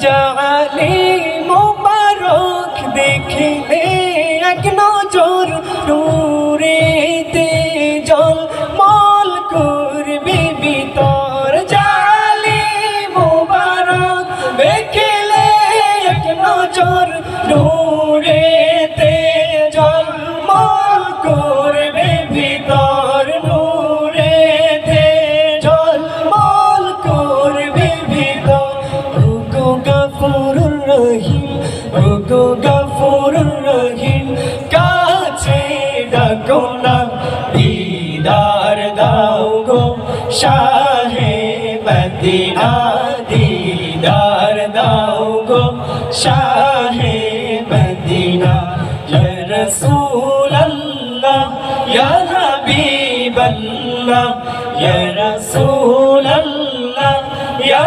জালি মোবারক দেখিলে এক নজর নূরেতে জল মল করবে ভিতর জালি মোবারক দেখিলে এক নজর নূরেতে গাফুরুর রহিম ওগো গাফুরুর রহিম, কাছে ডাকো না, দিদার দাও গো শাহে মদিনা, দিদার দাও গো শাহে মদিনা। ইয়া রাসূলাল্লাহ, ইয়া হাবিবাল্লাহ, ইয়া রাসূলাল্লাহ, ইয়া